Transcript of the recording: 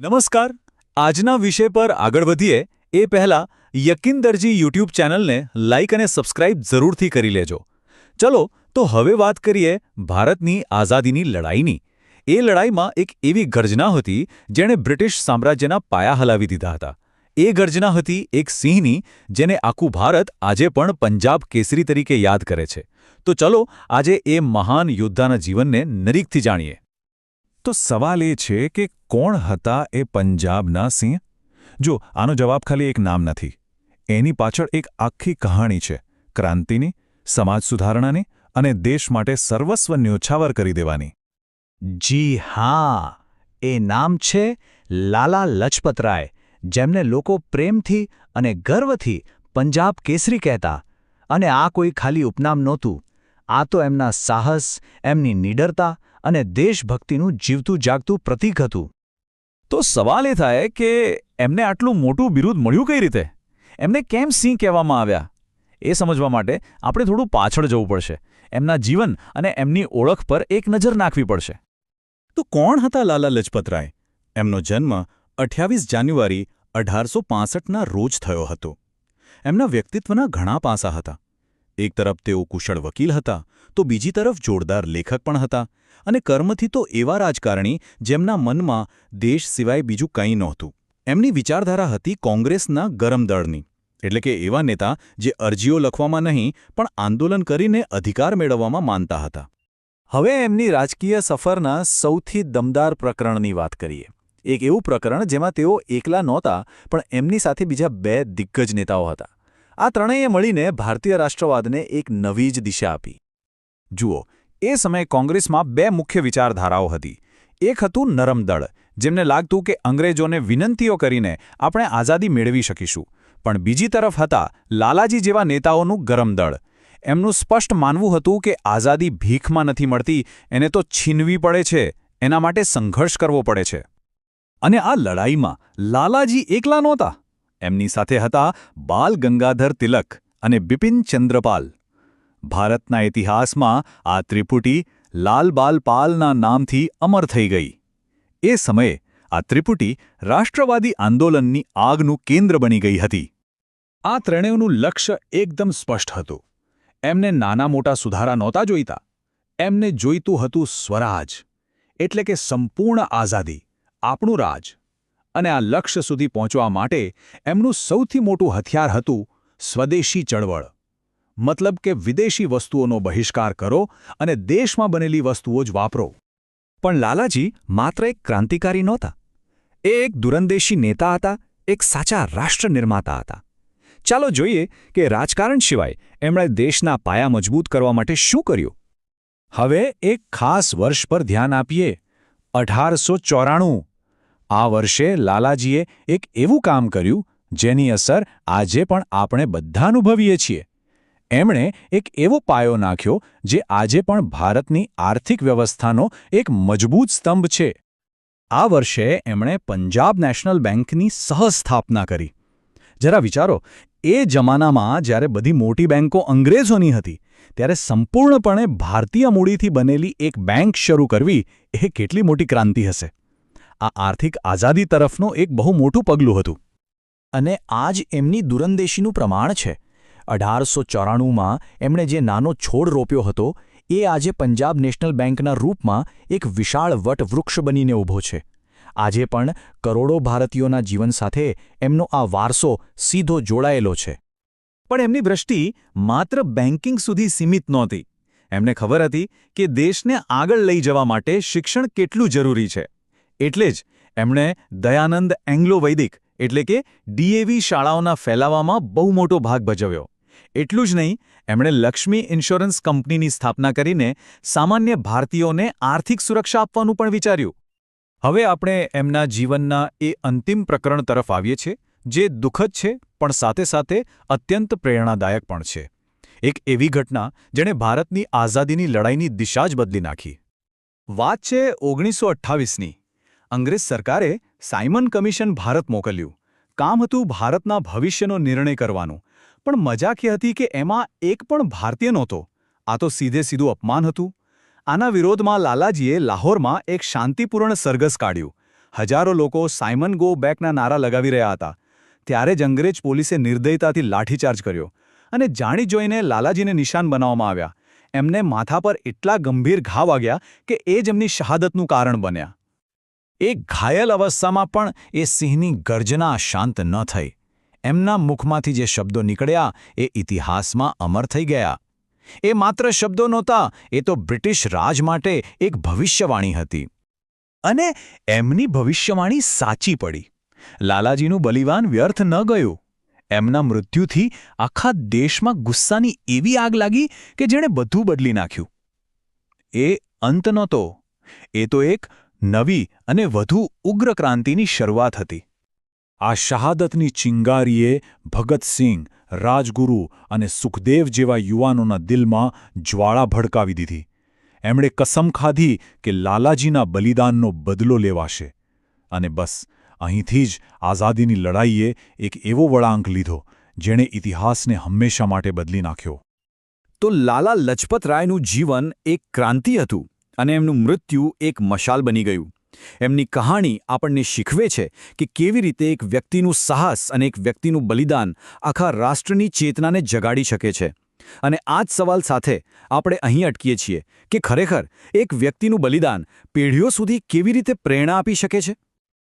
નમસ્કાર. આજના વિષય પર આગળ વધીએ, એ પહેલા યકીન દરજી યુટ્યુબ ચેનલને લાઇક અને સબસ્ક્રાઇબ જરૂરથી કરી લેજો. ચલો, તો હવે વાત કરીએ ભારતની આઝાદીની લડાઈની. એ લડાઈમાં એક એવી ગર્જના હતી, જેણે બ્રિટિશ સામ્રાજ્યના પાયા હલાવી દીધા હતા. એ ગર્જના હતી એક સિંહની, જેને આખું ભારત આજે પણ પંજાબ કેસરી તરીકે યાદ કરે છે. તો ચલો, આજે એ મહાન યોદ્ધાના જીવનને નરીકથી જાણીએ. તો સવાલ એ છે કે કોણ હતા એ પંજાબના સિંહ? જો, આનો જવાબ ખાલી એક નામ નથી. એની પાછળ એક આખી કહાણી છે, ક્રાંતિની, સમાજ સુધારણાની અને દેશ માટે સર્વસ્વ ન્યોછાવર કરી દેવાની. જી હા, એ નામ છે લાલા લજપતરાય, જેમને લોકો પ્રેમથી અને ગર્વથી પંજાબ કેસરી કહેતા. અને આ કોઈ ખાલી ઉપનામ નહોતું. આ તો એમના સાહસ, એમની નીડરતા અને દેશભક્તિનું જીવતું જાગતું પ્રતીક હતું. તો સવાલ એ થાય કે એમને આટલું મોટું બિરુદ મળ્યું કઈ રીતે? એમને કેમ સિંહ કહેવામાં આવ્યા? એ સમજવા માટે આપણે થોડું પાછળ જવું પડશે. એમના જીવન અને એમની ઓળખ પર એક નજર નાખવી પડશે. તો કોણ હતા લાલા લજપતરાય એમનો જન્મ અઠ્યાવીસ જાન્યુઆરી અઢારસો પાસઠના રોજ થયો હતો. એમના વ્યક્તિત્વના ઘણા પાસા હતા. એક તરફ તેઓ કુશળ વકીલ હતા, તો બીજી તરફ જોરદાર લેખક પણ હતા. અને કર્મથી તો એવા રાજકારણી જેમના મનમાં દેશ સિવાય બીજું કંઈ નહોતું. એમની વિચારધારા હતી કોંગ્રેસના ગરમ દળની. એટલે કે એવા નેતા જે અરજીઓ લખવામાં નહીં, પણ આંદોલન કરીને અધિકાર મેળવવામાં માનતા હતા. હવે એમની રાજકીય સફરના સૌથી દમદાર પ્રકરણની વાત કરીએ. એક એવું પ્રકરણ જેમાં તેઓ એકલા નહોતા, પણ એમની સાથે બીજા બે દિગ્ગજ નેતાઓ હતા. આ ત્રણેય મળીને ભારતીય રાષ્ટ્રવાદને એક નવી જ દિશા આપી. જુઓ એ સમયે કોંગ્રેસમાં બે મુખ્ય વિચારધારાઓ હતી. એક હતું નરમ દળ, જેમને લાગતું કે અંગ્રેજોને વિનંતીઓ કરીને આપણે આઝાદી મેળવી શકીશું. પણ બીજી તરફ હતા લાલાજી જેવા નેતાઓનું ગરમ દળ. એમનું સ્પષ્ટ માનવું હતું કે આઝાદી ભીખમાં નથી મળતી, એને તો છીનવી પડે છે, એના માટે સંઘર્ષ કરવો પડે છે. અને આ લડાઈમાં લાલાજી એકલા નહોતા. એમની સાથે હતા બાલ ગંગાધર તિલક અને બિપિન ચંદ્રપાલ. ભારતના ઇતિહાસમાં આ ત્રિપુટી લાલબાલ પાલના નામથી અમર થઈ ગઈ. એ સમયે આ ત્રિપુટી રાષ્ટ્રવાદી આંદોલનની આગનું કેન્દ્ર બની ગઈ હતી. આ ત્રણેયનું લક્ષ્ય એકદમ સ્પષ્ટ હતું. એમને નાના મોટા સુધારા નહોતા જોઈતા. એમને જોઈતું હતું સ્વરાજ, એટલે કે સંપૂર્ણ આઝાદી, આપણું રાજ. અને આ લક્ષ્ય સુધી પહોંચવા માટે એમનું સૌથી મોટું હથિયાર હતું સ્વદેશી ચળવળ. મતલબ કે વિદેશી વસ્તુઓનો બહિષ્કાર કરો અને દેશમાં બનેલી વસ્તુઓ જ વાપરો. પણ લાલાજી માત્ર એક ક્રાંતિકારી નહોતા. એ એક દુરંદેશી નેતા હતા, એક સાચા રાષ્ટ્ર નિર્માતા હતા. ચાલો જોઈએ કે રાજકારણ સિવાય એમણે દેશના પાયા મજબૂત કરવા માટે શું કર્યું? હવે એક ખાસ વર્ષ પર ધ્યાન આપીએ. અઢારસો ચોરાણું. આ વર્ષે લાલાજીએ એક એવું કામ કર્યું, જેની અસર આજે પણ આપણે બધા અનુભવીએ છીએ. એમણે એક એવો પાયો નાખ્યો જે આજે પણ ભારતની આર્થિક વ્યવસ્થાનો એક મજબૂત સ્તંભ છે. આ વર્ષે એમણે પંજાબ નેશનલ બેંકની સહસ્થાપના કરી. જરા વિચારો, એ જમાનામાં જ્યારે બધી મોટી બેંકો અંગ્રેજોની હતી, ત્યારે સંપૂર્ણપણે ભારતીય મૂડીથી બનેલી એક બેંક શરૂ કરવી એ કેટલી મોટી ક્રાંતિ હશે. આ આર્થિક આઝાદી તરફનું એક બહુ મોટું પગલું હતું. અને આ જ એમની દુરંદેશીનું પ્રમાણ છે. અઢારસો ચોરાણુંમાં એમણે જે નાનો છોડ રોપ્યો હતો, એ આજે પંજાબ નેશનલ બેંકના રૂપમાં એક વિશાળ વટવૃક્ષ બનીને ઊભો છે. આજે પણ કરોડો ભારતીયોના જીવન સાથે એમનો આ વારસો સીધો જોડાયેલો છે. પણ એમની દ્રષ્ટિ માત્ર બેન્કિંગ સુધી સીમિત નહોતી. એમને ખબર હતી કે દેશને આગળ લઈ જવા માટે શિક્ષણ કેટલું જરૂરી છે. એટલે જ એમણે દયાનંદ એંગ્લો વૈદિક, એટલે કે ડીએવી શાળાઓના ફેલાવામાં બહુ મોટો ભાગ ભજવ્યો. એટલું જ નહીં, એમણે લક્ષ્મી ઇન્સ્યોરન્સ કંપનીની સ્થાપના કરીને સામાન્ય ભારતીયોને આર્થિક સુરક્ષા આપવાનું પણ વિચાર્યું. હવે આપણે એમના જીવનના એ અંતિમ પ્રકરણ તરફ આવીએ છીએ, જે દુઃખદ છે, પણ સાથે સાથે અત્યંત પ્રેરણાદાયક પણ છે. એક એવી ઘટના જેણે ભારતની આઝાદીની લડાઈની દિશા જ બદલી નાખી. વાત છે ઓગણીસો અઠ્ઠાવીસની. અંગ્રેજ સરકારે સાયમન કમિશન ભારત મોકલ્યું. કામ હતું ભારતના ભવિષ્યનો નિર્ણય કરવાનું. પણ મજા કે હતી કે એમાં એક પણ ભારતીય નહોતો. આ તો સીધે સીધું અપમાન હતું. આના વિરોધમાં લાલાજીએ લાહોરમાં એક શાંતિપૂર્ણ સરઘસ કાઢ્યું. હજારો લોકો સાયમન ગો બેકના નારા લગાવી રહ્યા હતા. ત્યારે જ અંગ્રેજ પોલીસે નિર્દયતાથી લાઠીચાર્જ કર્યો અને જાણી જોઈને લાલાજીને નિશાન બનાવવામાં આવ્યા. એમને માથા પર એટલા ગંભીર ઘા વાગ્યા કે એ જ એમની શહાદતનું કારણ બન્યા. એ ઘાયલ અવસ્થામાં પણ એ સિંહની ગર્જના શાંત ન થઈ. એમના મુખમાંથી જે શબ્દો નીકળ્યા એ ઇતિહાસમાં અમર થઈ ગયા. એ માત્ર શબ્દો નહોતા, એ તો બ્રિટિશ રાજ માટે એક ભવિષ્યવાણી હતી. અને એમની ભવિષ્યવાણી સાચી પડી. લાલાજીનું બલિદાન વ્યર્થ ન ગયું. એમના મૃત્યુથી આખા દેશમાં ગુસ્સાની એવી આગ લાગી કે જેણે બધું બદલી નાખ્યું. એ અંત નહોતો. એ તો એક નવી અને વધુ ઉગ્ર ક્રાંતિની શરૂઆત હતી. આ શહાદતની ચિંગારીએ ભગતસિંહ રાજગુરુ અને સુખદેવ જેવા યુવાનોના દિલમાં જ્વાળા ભડકાવી દીધી. એમણે કસમ ખાધી કે લાલાજીના બલિદાનનો બદલો લેવાશે. અને બસ, અહીંથી જ આઝાદીની લડાઈએ એક એવો વળાંક લીધો, જેણે ઇતિહાસને હંમેશા માટે બદલી નાખ્યો. તો લાલા લજપત રાયનું જીવન એક ક્રાંતિ હતું અને એમનું મૃત્યુ એક મશાલ બની ગયું. એમની કહાણી આપણને શીખવે છે કે કેવી રીતે એક વ્યક્તિનું સાહસ અને એક વ્યક્તિનું બલિદાન આખા રાષ્ટ્રની ચેતનાને જગાડી શકે છે. અને આ જ સવાલ સાથે આપણે અહીં અટકીએ છીએ કે ખરેખર એક વ્યક્તિનું બલિદાન પેઢીઓ સુધી કેવી રીતે પ્રેરણા આપી શકે છે?